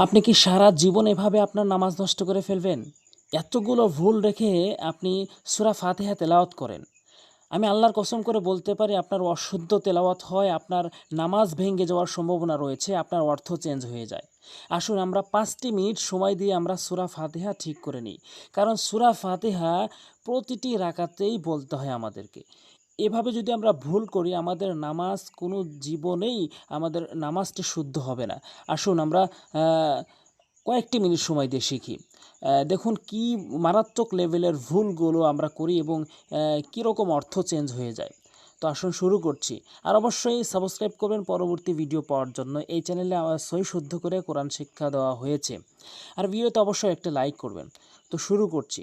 আপনি কি সারা জীবন এভাবে আপনার নামাজ নষ্ট করে ফেলবেন? এতগুলো ভুল রেখে আপনি সুরা ফাতেহা তেলাওয়াত করেন। আমি আল্লাহর কসম করে বলতে পারি, আপনার অশুদ্ধ তেলাওয়াত হয়, আপনার নামাজ ভেঙে যাওয়ার সম্ভাবনা রয়েছে, আপনার অর্থ চেঞ্জ হয়ে যায়। আসুন, আমরা পাঁচটি মিনিট সময় দিয়ে আমরা সুরা ফাতেহা ঠিক করে নিই। কারণ সুরা ফাতেহা প্রতিটি রাকাতেই বলতে হয় আমাদেরকে। এভাবে যদি আমরা ভুল করি, আমাদের নামাজ কোনো জীবনেই আমাদের নামাজটি শুদ্ধ হবে না। আসুন আমরা কয়েকটি মিনিট সময় দিয়ে শিখি। দেখুন কি মারাত্মক লেভেলের ভুলগুলো আমরা করি এবং কীরকম অর্থ চেঞ্জ হয়ে যায়। তো আসুন শুরু করছি। আর অবশ্যই সাবস্ক্রাইব করবেন পরবর্তী ভিডিও পাওয়ার জন্য। এই চ্যানেলে আমার সই শুদ্ধ করে কোরআন শিক্ষা দেওয়া হয়েছে। আর ভিডিওতে অবশ্যই একটা লাইক করবেন। তো শুরু করছি।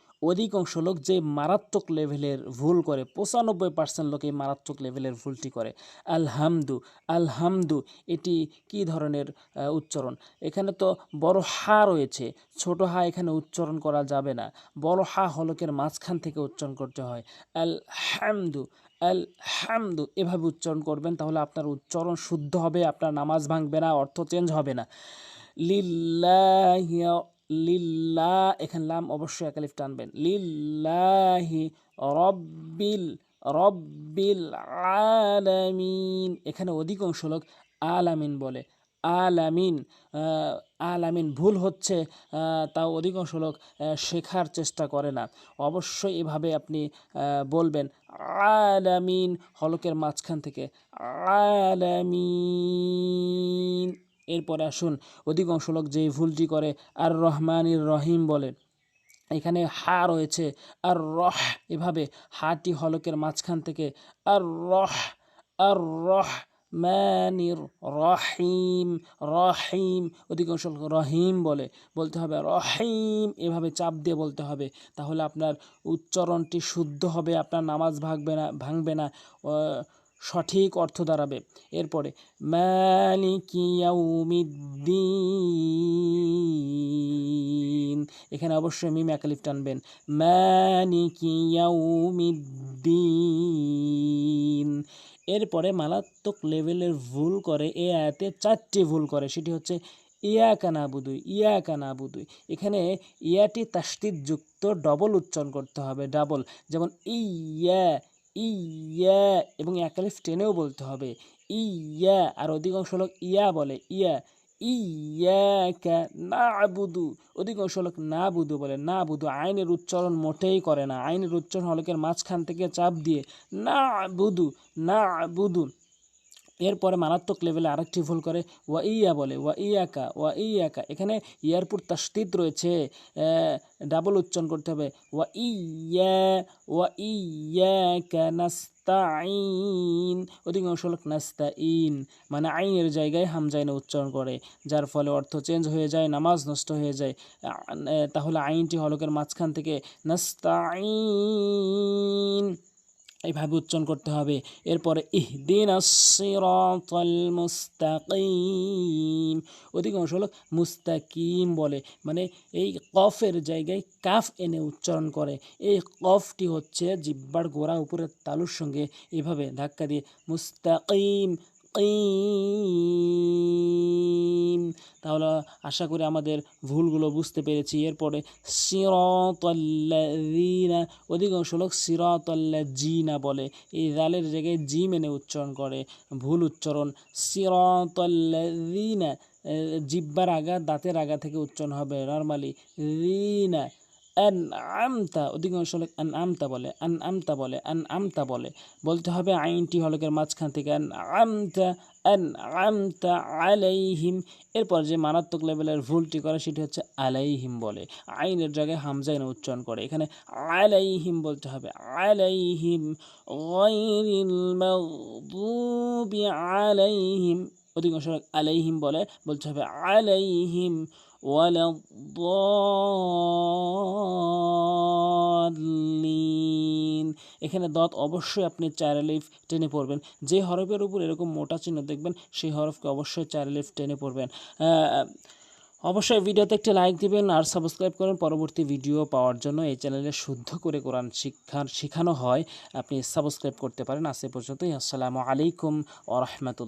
অধিকাংশ লোক যে মারাত্মক লেভেলের ভুল করে, পঁচানব্বই পার্সেন্ট লোক এই মারাত্মক লেভেলের ভুলটি করে। আলহামদু আলহামদু, এটি কি ধরনের উচ্চারণ? এখানে তো বড় হা রয়েছে, ছোট হা এখানে উচ্চারণ করা যাবে না। বড় হা হলকের মাঝখান থেকে উচ্চারণ করতে হয়। আলহামদু আলহামদু, এভাবে উচ্চারণ করবেন তাহলে আপনার উচ্চারণ শুদ্ধ হবে, আপনার নামাজ ভাঙবে না, অর্থ চেঞ্জ হবে না। লিল্লাহি লিল্লা, এখানে লাম অবশ্যই একালিফ টানবেন। লিল্লাহি রব্বিল রব্বিল আলামিন। এখানে অধিকাংশ লোক আলামিন বলে। আলামিন আলামিন ভুল হচ্ছে তাও অধিকাংশ লোক শেখার চেষ্টা করে না। অবশ্যই এভাবে আপনি বলবেন, আলামিন হলকের মাঝখান থেকে, আলামিন। এরপরে আসুন। অধিকাংশ লোক যেই ভুলটি করে আর রহমানির রহিম বলে। এখানে হা রয়েছে আর রহ এভাবে হাটি হলকের মাঝখান থেকে আর রহ আর রহ মানির রহিম রহিম অধিকাংশ রহিম বলে। বলতে হবে, রহিম এভাবে চাপ দিয়ে বলতে হবে। তাহলে আপনার উচ্চারণটি শুদ্ধ হবে, আপনার নামাজ ভাঙবে না ভাঙবে না। সঠিক অর্থ দাঁড়াবে। এরপরে মালিকিয়াউমিদ্দিন এখানে অবশ্যই মিম একালিফ টানবেন। মালিকিয়াউমিদ্দিন এরপরে মারাত্মক লেভেলের ভুল করে, এ আয়াতে চারটি ভুল করে। সেটি হচ্ছে ইয়া কানা বুদুই ইয়া কানা বুদুই এখানে ইয়াটি তাস্তিদ যুক্ত ডবল উচ্চারণ করতে হবে ডাবল যেমন, ইয়া ইয়া এবং একালিফ টেনেও বলতে হবে। ইয়া আর অধিকাংশ লোক ইয়া বলে। ইয়া, ইয়াকা না বুধু অধিকাংশ লোক না বুধু বলে। না বুধু আইনের উচ্চারণ মোটেই করে না। আইনের উচ্চারণ হলকের মাঝখান থেকে চাপ দিয়ে। না বুধু না বুধু এরপরে মারাত্মক লেভেলে আরেকটি ভুল করে, ওয়া ইয়া বলে, ওয়া ইয়াকা ওয়া ইয়াকা। এখানে ইয়ারপুর তাস্তিদ রয়েছে ডাবল উচ্চারণ করতে হবে, ওয়া ইয়া, ওয়া ইয়াকা নাস্তাইন অধিকাংশ লোক নাস্তাইন মানে আইনের জায়গায় হামজাইনে উচ্চারণ করে, যার ফলে অর্থ চেঞ্জ হয়ে যায়, নামাজ নষ্ট হয়ে যায়। তাহলে আইনটি হলকের মাঝখান থেকে নাস্তাইন এইভাবে উচ্চারণ করতে হবে। এরপরে ইহদিন মুস্তাকিম। অধিকাংশ লোক মুস্তাকিম বলে মানে এই কফের জায়গায় কাফ এনে উচ্চারণ করে। এই কফটি হচ্ছে জিব্বার গোড়া উপরের তালুর সঙ্গে এভাবে ধাক্কা দিয়ে মুস্তাকিম তাহলে আশা করি আমাদের ভুলগুলো বুঝতে পেরেছি। এরপরে সিরতল্লাযীনা, অধিকাংশ লোক সিরতল্লাযীনা বলে। এই রালের জায়গায় জি মেনে উচ্চারণ করে, ভুল উচ্চারণ। সিরতল্লাযীনা জিব্বার আগা, দাঁতের আগা থেকে উচ্চারণ হবে নর্মালি। রিনা আন আমতা, অধিকাংশ লোক অ্যান আমতা বলে, অ্যান আমতা বলে, অ্যান আমতা বলে। বলতে হবে আইনটি হলকের মাঝখান থেকে আন আমতা, অ্যান আমতা আলাইহিম। এরপর যে মারাত্মক লেভেলের ভুলটি করে সেটি হচ্ছে আলাইহিম বলে। আইনের জায়গায় হামজাইন উচ্চারণ করে। এখানে আলাইহিম বলতে হবে। আলাইহিম গায়রিল মাগদুবি আলাইহিম। অধিকাংশ লোক আলাইহিম বলে। বলতে হবে আলাইহিম ওয়ালাদ্দাল্লিন এখানে দত অবশ্যই আপনি চার আলিফ টেনে পড়বেন। যে হরফের উপর এরকম মোটা চিহ্ন দেখবেন, সেই হরফকে অবশ্যই চার আলিফ টেনে পড়বেন। অবশ্যই ভিডিওতে একটি লাইক দিবেন আর সাবস্ক্রাইব করেন। পরবর্তী ভিডিও পাওয়ার জন্য এই চ্যানেলে শুদ্ধ করে কোরআন শিক্ষার শেখানো হয়। আপনি সাবস্ক্রাইব করতে পারেন। আজ পর্যন্তই। আসসালামু আলাইকুম ও রহমতুল্লাহ।